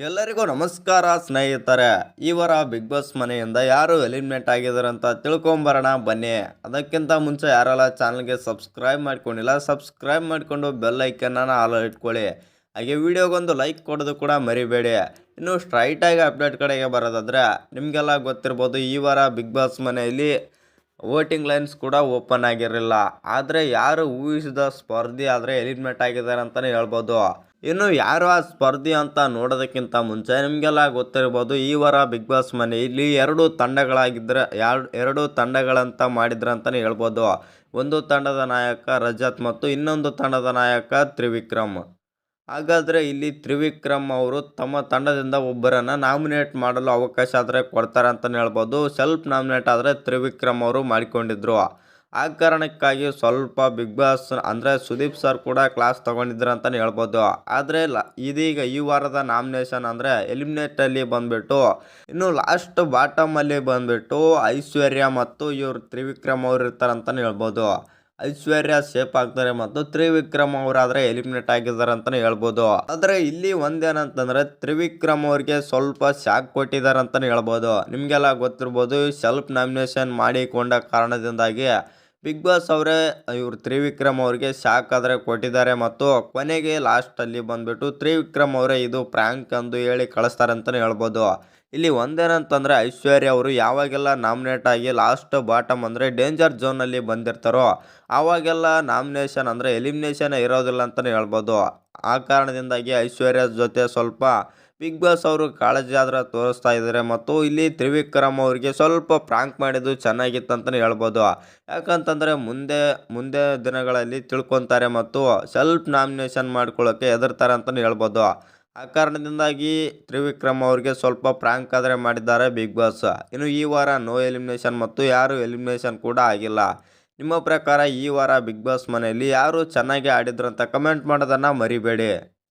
ಎಲ್ಲರಿಗೂ ನಮಸ್ಕಾರ ಸ್ನೇಹಿತರೆ. ಈ ವಾರ ಬಿಗ್ ಬಾಸ್ ಮನೆಯಿಂದ ಯಾರು ಎಲಿಮಿನೇಟ್ ಆಗಿದ್ದಾರೆ ಅಂತ ತಿಳ್ಕೊಂಬರೋಣ, ಬನ್ನಿ. ಅದಕ್ಕಿಂತ ಮುಂಚೆ ಯಾರೆಲ್ಲ ಚಾನಲ್ಗೆ ಸಬ್ಸ್ಕ್ರೈಬ್ ಮಾಡ್ಕೊಂಡಿಲ್ಲ ಸಬ್ಸ್ಕ್ರೈಬ್ ಮಾಡಿಕೊಂಡು ಬೆಲ್ ಐಕನ್ನ ಆಲ್ ಇಟ್ಕೊಳ್ಳಿ. ಹಾಗೆ ವಿಡಿಯೋಗೊಂದು ಲೈಕ್ ಕೊಡೋದು ಕೂಡ ಮರಿಬೇಡಿ. ಇನ್ನು ಸ್ಟ್ರೈಟಾಗಿ ಅಪ್ಡೇಟ್ ಕಡೆಗೆ ಬರೋದಾದ್ರೆ, ನಿಮಗೆಲ್ಲ ಗೊತ್ತಿರ್ಬೋದು ಈ ವಾರ ಬಿಗ್ ಬಾಸ್ ಮನೆಯಲ್ಲಿ ವೋಟಿಂಗ್ ಲೈನ್ಸ್ ಕೂಡ ಓಪನ್ ಆಗಿರಲಿಲ್ಲ. ಆದರೆ ಯಾರು ಊಹಿಸಿದ ಸ್ಪರ್ಧಿ ಆದರೆ ಎಲಿಮಿನೇಟ್ ಆಗಿದ್ದಾರೆ ಅಂತಲೇ ಹೇಳ್ಬೋದು. ಇನ್ನು ಯಾರು ಆ ಸ್ಪರ್ಧಿ ಅಂತ ನೋಡೋದಕ್ಕಿಂತ ಮುಂಚೆ ನಿಮಗೆಲ್ಲ ಗೊತ್ತಿರ್ಬೋದು, ಈ ವಾರ ಬಿಗ್ ಬಾಸ್ ಮನೆಯಲ್ಲಿ ಎರಡು ತಂಡಗಳಾಗಿದ್ದರೆ ಎರಡು ಎರಡು ತಂಡಗಳಂತ ಮಾಡಿದ್ರು ಅಂತಲೇ ಹೇಳ್ಬೋದು. ಒಂದು ತಂಡದ ನಾಯಕ ರಜತ್ ಮತ್ತು ಇನ್ನೊಂದು ತಂಡದ ನಾಯಕ ತ್ರಿವಿಕ್ರಮ್. ಹಾಗಾದರೆ ಇಲ್ಲಿ ತ್ರಿವಿಕ್ರಮ್ ಅವರು ತಮ್ಮ ತಂಡದಿಂದ ಒಬ್ಬರನ್ನು ನಾಮಿನೇಟ್ ಮಾಡಲು ಅವಕಾಶ ಆದರೆ ಕೊಡ್ತಾರೆ ಅಂತಲೇ ಹೇಳ್ಬೋದು. ಸೆಲ್ಫ್ ನಾಮಿನೇಟ್ ಆದರೆ ತ್ರಿವಿಕ್ರಮ್ ಅವರು ಮಾಡಿಕೊಂಡಿದ್ರು. ಆ ಕಾರಣಕ್ಕಾಗಿ ಸ್ವಲ್ಪ ಬಿಗ್ ಬಾಸ್ ಅಂದರೆ ಸುದೀಪ್ ಸರ್ ಕೂಡ ಕ್ಲಾಸ್ ತೊಗೊಂಡಿದ್ರು ಅಂತಲೇ ಹೇಳ್ಬೋದು. ಆದರೆ ಇದೀಗ ಈ ವಾರದ ನಾಮಿನೇಷನ್ ಅಂದರೆ ಎಲಿಮಿನೇಟಲ್ಲಿ ಬಂದುಬಿಟ್ಟು, ಇನ್ನು ಲಾಸ್ಟ್ ಬಾಟಮಲ್ಲಿ ಬಂದುಬಿಟ್ಟು ಐಶ್ವರ್ಯ ಮತ್ತು ಇವರು ತ್ರಿವಿಕ್ರಮ್ ಅವರು ಇರ್ತಾರೆ ಅಂತಲೇ ಹೇಳ್ಬೋದು. ಐಶ್ವರ್ಯ ಸೇಫ್ ಆಗ್ತಾರೆ ಮತ್ತು ತ್ರಿವಿಕ್ರಮ್ ಅವರಾದರೆ ಎಲಿಮಿನೇಟ್ ಆಗಿದ್ದಾರೆ ಅಂತಲೇ ಹೇಳ್ಬೋದು. ಆದರೆ ಇಲ್ಲಿ ಒಂದೇನಂತಂದರೆ ತ್ರಿವಿಕ್ರಮ್ ಅವ್ರಿಗೆ ಸ್ವಲ್ಪ ಶಾಕ್ ಕೊಟ್ಟಿದ್ದಾರೆ ಅಂತಲೇ ಹೇಳ್ಬೋದು. ನಿಮಗೆಲ್ಲ ಗೊತ್ತಿರ್ಬೋದು ಸೆಲ್ಫ್ ನಾಮಿನೇಷನ್ ಮಾಡಿಕೊಂಡ ಕಾರಣದಿಂದಾಗಿ ಬಿಗ್ ಬಾಸ್ ಅವರೇ, ಇವ್ರು ತ್ರಿವಿಕ್ರಮ್ ಅವ್ರಿಗೆ ಶಾಕ್ ಆದರೆ ಕೊಟ್ಟಿದ್ದಾರೆ ಮತ್ತು ಕೊನೆಗೆ ಲಾಸ್ಟಲ್ಲಿ ಬಂದುಬಿಟ್ಟು ತ್ರಿವಿಕ್ರಮ್ ಅವರೇ ಇದು ಪ್ರ್ಯಾಂಕ್ ಅಂದು ಹೇಳಿ ಕಳಿಸ್ತಾರೆ ಅಂತಲೇ ಹೇಳ್ಬೋದು. ಇಲ್ಲಿ ಒಂದೇನಂತಂದರೆ ಐಶ್ವರ್ಯ ಅವರು ಯಾವಾಗೆಲ್ಲ ನಾಮಿನೇಟ್ ಆಗಿ ಲಾಸ್ಟ್ ಬಾಟಮ್ ಅಂದರೆ ಡೇಂಜರ್ ಝೋನಲ್ಲಿ ಬಂದಿರ್ತಾರೋ, ಆವಾಗೆಲ್ಲ ನಾಮಿನೇಷನ್ ಅಂದರೆ ಎಲಿಮಿನೇಷನ್ ಇರೋದಿಲ್ಲ ಅಂತಲೇ ಹೇಳ್ಬೋದು. ಆ ಕಾರಣದಿಂದಾಗಿ ಐಶ್ವರ್ಯ ಜೊತೆ ಸ್ವಲ್ಪ ಬಿಗ್ ಬಾಸ್ ಅವರು ಕಾಳಜಿ ಆದ್ರೆ ತೋರಿಸ್ತಾ ಇದ್ದಾರೆ ಮತ್ತು ಇಲ್ಲಿ ತ್ರಿವಿಕ್ರಮ್ ಅವರಿಗೆ ಸ್ವಲ್ಪ ಪ್ರಾಂಕ್ ಮಾಡಿದ್ದು ಚೆನ್ನಾಗಿತ್ತು ಅಂತಲೇ ಹೇಳ್ಬೋದು. ಯಾಕಂತಂದರೆ ಮುಂದೆ ಮುಂದೆ ದಿನಗಳಲ್ಲಿ ತಿಳ್ಕೊತಾರೆ ಮತ್ತು ಸೆಲ್ಫ್ ನಾಮಿನೇಷನ್ ಮಾಡ್ಕೊಳ್ಳೋಕ್ಕೆ ಹೆದರ್ತಾರೆ ಅಂತಲೇ ಹೇಳ್ಬೋದು. ಆ ಕಾರಣದಿಂದಾಗಿ ತ್ರಿವಿಕ್ರಮ್ ಅವರಿಗೆ ಸ್ವಲ್ಪ ಪ್ರಾಂಕ್ ಆದರೆ ಮಾಡಿದ್ದಾರೆ ಬಿಗ್ ಬಾಸ್. ಇನ್ನು ಈ ವಾರ ನೋ ಎಲಿಮಿನೇಷನ್ ಮತ್ತು ಯಾರು ಎಲಿಮಿನೇಷನ್ ಕೂಡ ಆಗಿಲ್ಲ. ನಿಮ್ಮ ಪ್ರಕಾರ ಈ ವಾರ ಬಿಗ್ ಬಾಸ್ ಮನೆಯಲ್ಲಿ ಯಾರು ಚೆನ್ನಾಗಿ ಆಡಿದ್ರು ಅಂತ ಕಮೆಂಟ್ ಮಾಡೋದನ್ನು ಮರಿಬೇಡಿ.